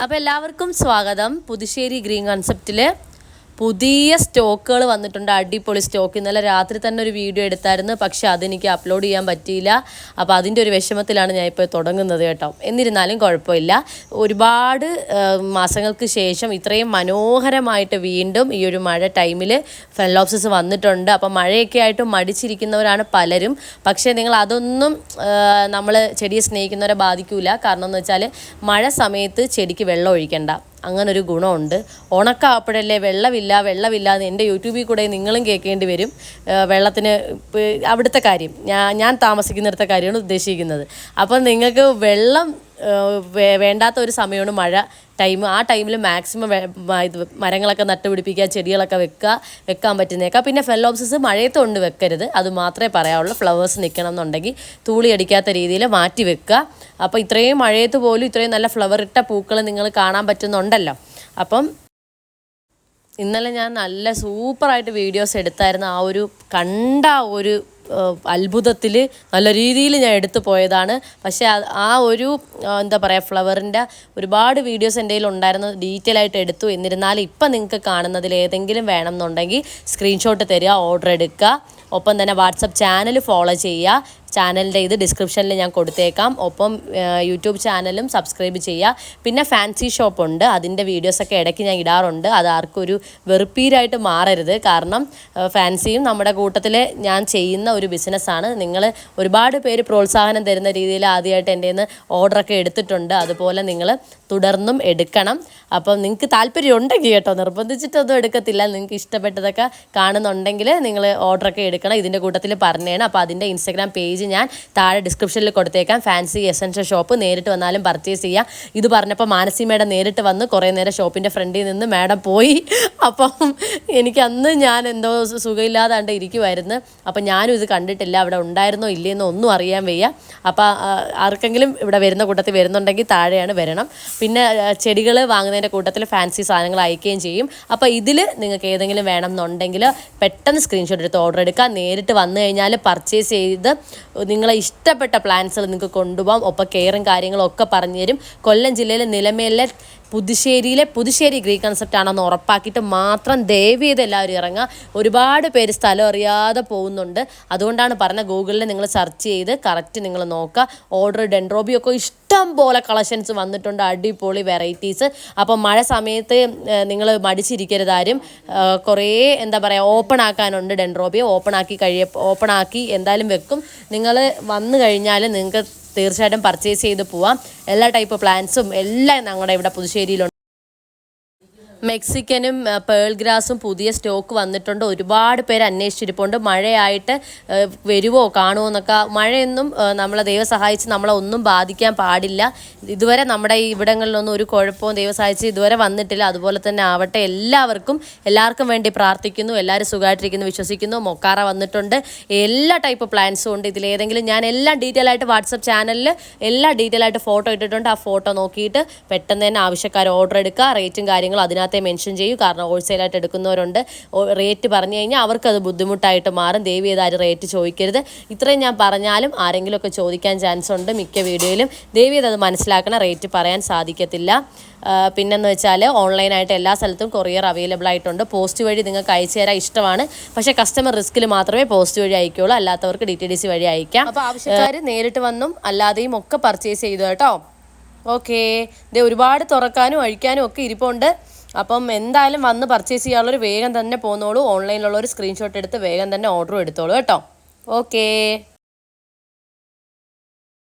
അപ്പോൾ എല്ലാവർക്കും സ്വാഗതം. പുതുശ്ശേരി ഗ്രീൻ കൺസെപ്റ്റിൽ പുതിയ സ്റ്റോക്കുകൾ വന്നിട്ടുണ്ട്. അടിപൊളി സ്റ്റോക്ക്. ഇന്നലെ രാത്രി തന്നെ ഒരു വീഡിയോ എടുത്തായിരുന്നു. പക്ഷെ അതെനിക്ക് അപ്ലോഡ് ചെയ്യാൻ പറ്റിയില്ല. അപ്പോൾ അതിന്റെ ഒരു വിഷമത്തിലാണ് ഞാൻ ഇപ്പോൾ തുടങ്ങുന്നത് കേട്ടോ. എന്നിരുന്നാലും കുഴപ്പമില്ല. ഒരുപാട് മാസങ്ങൾക്ക് ശേഷം ഇത്രയും മനോഹരമായിട്ട് വീണ്ടും ഈ ഒരു മഴ ടൈമിൽ ഫ്രണ്ട്ലോപ്സസ് വന്നിട്ടുണ്ട്. അപ്പോൾ മഴയൊക്കെ ആയിട്ട് മടിച്ചിരിക്കുന്നവരാണ് പലരും. പക്ഷേ നിങ്ങൾ അതൊന്നും നമ്മൾ ചെടിയെ സ്നേഹിക്കുന്നവരെ ബാധിക്കില്ല കാരണം എന്ന് വെച്ചാൽ മഴ സമയത്ത് ചെടിക്ക് വെള്ളം ഒഴിക്കണ്ട. അങ്ങനൊരു ഗുണമുണ്ട്. ഉണക്കാപ്പഴല്ലേ വെള്ളമില്ല വെള്ളമില്ല എന്ന് എന്റെ യൂട്യൂബിൽ കൂടെ നിങ്ങളും കേൾക്കേണ്ടി വരും. വെള്ളത്തിന് അവിടുത്തെ കാര്യം. ഞാൻ ഞാൻ താമസിക്കുന്നിടത്തെ കാര്യമാണ് ഉദ്ദേശിക്കുന്നത്. അപ്പം നിങ്ങൾക്ക് വെള്ളം വേണ്ടാത്ത ഒരു സമയമാണ് മഴ. ടൈം ആ ടൈമിൽ മാക്സിമം ഇത് മരങ്ങളൊക്കെ നട്ടുപിടിപ്പിക്കുക ചെടികളൊക്കെ വെക്കുക വെക്കാൻ പറ്റുന്നേക്കാം പിന്നെ ഫെല്ലോപ്സിസ് മഴയത്ത് കൊണ്ട് വെക്കരുത്. അത് മാത്രമേ പറയാവുള്ളൂ. ഫ്ലവേഴ്സ് നിൽക്കണം എന്നുണ്ടെങ്കിൽ തൂളി അടിക്കാത്ത രീതിയിൽ മാറ്റി വെക്കുക. അപ്പോൾ ഇത്രയും മഴയത്ത് പോലും ഇത്രയും നല്ല ഫ്ലവർ ഇട്ട പൂക്കൾ നിങ്ങൾ കാണാൻ പറ്റുന്നുണ്ടല്ലോ. അപ്പം ഇന്നലെ ഞാൻ നല്ല സൂപ്പറായിട്ട് വീഡിയോസ് എടുത്തായിരുന്നു. ആ ഒരു കണ്ട ഒരു അത്ഭുതത്തിൽ നല്ല രീതിയിൽ ഞാൻ എടുത്തു പോയതാണ്. പക്ഷേ ആ ഒരു എന്താ പറയുക ഫ്ലവറിന്റെ ഒരുപാട് വീഡിയോസ് എന്റെ കയ്യിൽ ഉണ്ടായിരുന്നു. ഡീറ്റെയിൽ ആയിട്ട് എടുത്തു. എന്നിരുന്നാലും ഇപ്പം നിങ്ങൾക്ക് കാണുന്നതിൽ ഏതെങ്കിലും വേണം എന്നുണ്ടെങ്കിൽ സ്ക്രീൻഷോട്ട് തരിക ഓർഡർ എടുക്കുക. ഒപ്പം തന്നെ വാട്സപ്പ് ചാനൽ ഫോളോ ചെയ്യുക. ചാനലിന്റെ ഇത് ഡിസ്ക്രിപ്ഷനിൽ ഞാൻ കൊടുത്തേക്കാം. ഒപ്പം യൂട്യൂബ് ചാനലും സബ്സ്ക്രൈബ് ചെയ്യുക. പിന്നെ ഫാൻസി ഷോപ്പ് ഉണ്ട് അതിന്റെ വീഡിയോസൊക്കെ ഇടയ്ക്ക് ഞാൻ ഇടാറുണ്ട്. അത് ആർക്കും ഒരു വെറുപ്പീരായിട്ട് മാറരുത്. കാരണം ഫാൻസിയും നമ്മുടെ കൂട്ടത്തിൽ ഞാൻ ചെയ്യുന്ന ഒരു ബിസിനസ്സാണ്. നിങ്ങൾ ഒരുപാട് പേര് പ്രോത്സാഹനം തരുന്ന രീതിയിൽ ആദ്യമായിട്ട് എന്റെ നിന്ന് ഓർഡറൊക്കെ എടുത്തിട്ടുണ്ട്. അതുപോലെ നിങ്ങൾ തുടർന്നും എടുക്കണം. അപ്പം നിങ്ങൾക്ക് താല്പര്യം ഉണ്ടെങ്കിൽ കേട്ടോ നിർബന്ധിച്ചിട്ടൊന്നും എടുക്കത്തില്ല. നിങ്ങൾക്ക് ഇഷ്ടപ്പെട്ടതൊക്കെ കാണുന്നുണ്ടെങ്കിൽ നിങ്ങൾ ഓർഡറൊക്കെ എടുക്കണം. ഇതിന്റെ കൂട്ടത്തിൽ പറഞ്ഞേണം. അപ്പോൾ അതിന്റെ ഇൻസ്റ്റാഗ്രാം പേജ് ഞാൻ താഴെ ഡിസ്ക്രിപ്ഷനിൽ കൊടുത്തേക്കാം. ഫാൻസി എസൻഷ്യൽ ഷോപ്പ് നേരിട്ട് വന്നാലും പർച്ചേസ് ചെയ്യാം. ഇത് പറഞ്ഞപ്പോൾ മാനസി മേഡം നേരിട്ട് വന്ന് കുറേ നേരം ഷോപ്പിന്റെ ഫ്രണ്ടിൽ നിന്ന് മാഡം പോയി. അപ്പം എനിക്ക് അന്ന് ഞാൻ എന്തോ സുഖമില്ലാതെ സുഖമില്ലാതാണ്ട് ഇരിക്കുമായിരുന്നു അപ്പം ഞാനും ഇത് കണ്ടിട്ടില്ല. അവിടെ ഉണ്ടായിരുന്നോ ഇല്ലയെന്നോ ഒന്നും അറിയാൻ വയ്യ. അപ്പം ആർക്കെങ്കിലും ഇവിടെ വരുന്ന കൂട്ടത്തിൽ വരുന്നുണ്ടെങ്കിൽ താഴെയാണ് വരണം. പിന്നെ ചെടികൾ വാങ്ങുന്നതിന്റെ കൂട്ടത്തിൽ ഫാൻസി സാധനങ്ങൾ അയക്കുകയും ചെയ്യും. അപ്പോൾ ഇതിൽ നിങ്ങൾക്ക് ഏതെങ്കിലും വേണം എന്നുണ്ടെങ്കിൽ പെട്ടെന്ന് സ്ക്രീൻഷോട്ട് എടുത്ത് ഓർഡർ എടുക്കുക നേരിട്ട് വന്നു കഴിഞ്ഞാൽ പർച്ചേസ് ചെയ്ത് നിങ്ങളെ ഇഷ്ടപ്പെട്ട പ്ലാൻസുകൾ നിങ്ങൾക്ക് കൊണ്ടുപോകാം. ഒപ്പം കെയറും കാര്യങ്ങളും ഒക്കെ പറഞ്ഞു തരും. കൊല്ലം ജില്ലയിലെ നിലമേലെ പുതുശ്ശേരിയിലെ പുതുശ്ശേരി ഗ്രീ കൺസെപ്റ്റ് ആണെന്ന് ഉറപ്പാക്കിയിട്ട് മാത്രം ദയവ് ചെയ്ത് എല്ലാവരും ഇറങ്ങുക. ഒരുപാട് പേര് സ്ഥലം അറിയാതെ പോകുന്നുണ്ട്. അതുകൊണ്ടാണ് പറഞ്ഞ ഗൂഗിളിൽ നിങ്ങൾ സെർച്ച് ചെയ്ത് കറക്റ്റ് നിങ്ങൾ നോക്കുക. ഓർഡർ ഡെൻഡ്രോബി ഒക്കെ ഇഷ്ടം പോലെ കളക്ഷൻസ് വന്നിട്ടുണ്ട്. അടിപൊളി വെറൈറ്റീസ് അപ്പോൾ മഴ സമയത്ത് നിങ്ങൾ മടിച്ചിരിക്കരുത് ആരും. കുറേ എന്താ പറയുക ഓപ്പൺ ആക്കാനുണ്ട് ഡെൻഡ്രോബിയ ഓപ്പൺ ആക്കി കഴിയ ഓപ്പൺ ആക്കി എന്തായാലും വെക്കും. നിങ്ങൾ വന്നു കഴിഞ്ഞാൽ നിങ്ങൾക്ക് തീർച്ചയായിട്ടും പർച്ചേസ് ചെയ്ത് പോവാം. എല്ലാ ടൈപ്പ് പ്ലാന്റ്സും എല്ലാം ഞങ്ങളുടെ ഇവിടെ പുതുശ്ശേരിയിലുണ്ട്. മെക്സിക്കനും പേൾ ഗ്രാസും പുതിയ സ്റ്റോക്ക് വന്നിട്ടുണ്ട്. ഒരുപാട് പേര് അന്വേഷിച്ചിരിപ്പുണ്ട്. മഴയായിട്ട് വരുമോ കാണുമോ എന്നൊക്കെ. മഴയൊന്നും നമ്മളെ ദൈവം സഹായിച്ച് നമ്മളെ ഒന്നും ബാധിക്കാൻ പാടില്ല. ഇതുവരെ നമ്മുടെ ഈ ഇവിടങ്ങളിലൊന്നും ഒരു കുഴപ്പവും ദൈവം സഹായിച്ച് ഇതുവരെ വന്നിട്ടില്ല. അതുപോലെ തന്നെ ആവട്ടെ എല്ലാവർക്കും എല്ലാവർക്കും വേണ്ടി പ്രാർത്ഥിക്കുന്നു. എല്ലാവരും സുഖമായിട്ടിരിക്കുന്നു വിശ്വസിക്കുന്നു. മൊക്കാറ വന്നിട്ടുണ്ട്. എല്ലാ ടൈപ്പ് പ്ലാൻസും ഉണ്ട്. ഇതിലേതെങ്കിലും ഞാൻ എല്ലാം ഡീറ്റെയിൽ ആയിട്ട് വാട്സപ്പ് ചാനലിൽ എല്ലാ ഡീറ്റെയിൽ ആയിട്ട് ഫോട്ടോ ഇട്ടിട്ടുണ്ട്. ആ ഫോട്ടോ നോക്കിയിട്ട് പെട്ടെന്ന് തന്നെ ആവശ്യക്കാർ ഓർഡർ എടുക്കുക. റേറ്റും കാര്യങ്ങളും അതിനകത്തെ മെൻഷൻ ചെയ്യൂ. കാരണം ഹോൾസെയിലായിട്ട് എടുക്കുന്നവരുണ്ട്. റേറ്റ് പറഞ്ഞു കഴിഞ്ഞാൽ അവർക്കത് ബുദ്ധിമുട്ടായിട്ട് മാറും. ദേവി ഏതായാലും റേറ്റ് ചോദിക്കരുത്. ഇത്രയും ഞാൻ പറഞ്ഞാലും ആരെങ്കിലുമൊക്കെ ചോദിക്കാൻ ചാൻസ് ഉണ്ട് മിക്ക വീഡിയോയിലും. ദേവി അത് മനസ്സിലാക്കണം റേറ്റ് പറയാൻ സാധിക്കത്തില്ല. പിന്നെന്ന് വെച്ചാൽ ഓൺലൈനായിട്ട് എല്ലാ സ്ഥലത്തും കൊറിയർ അവൈലബിൾ ആയിട്ടുണ്ട്. പോസ്റ്റ് വഴി നിങ്ങൾക്ക് അയച്ചു തരാൻ ഇഷ്ടമാണ്. പക്ഷേ കസ്റ്റമർ റിസ്കിൽ മാത്രമേ പോസ്റ്റ് വഴി അയക്കുള്ളൂ. അല്ലാത്തവർക്ക് ഡി ടി ഡി സി വഴി അയക്കാം. അപ്പോൾ ആവശ്യക്കാർ നേരിട്ട് വന്നും അല്ലാതെയും ഒക്കെ പർച്ചേസ് ചെയ്തു കേട്ടോ. ഓക്കേ ഇത് ഒരുപാട് തുറക്കാനും അഴിക്കാനും ഒക്കെ ഇരിപ്പുണ്ട്. അപ്പം എന്തായാലും വന്ന് പർച്ചേസ് ചെയ്യാനുള്ളൊരു വേഗം തന്നെ പോന്നോളൂ. ഓൺലൈനിലുള്ളൊരു സ്ക്രീൻഷോട്ട് എടുത്ത് വേഗം തന്നെ ഓർഡർ എടുത്തോളൂ കേട്ടോ. ഓക്കേ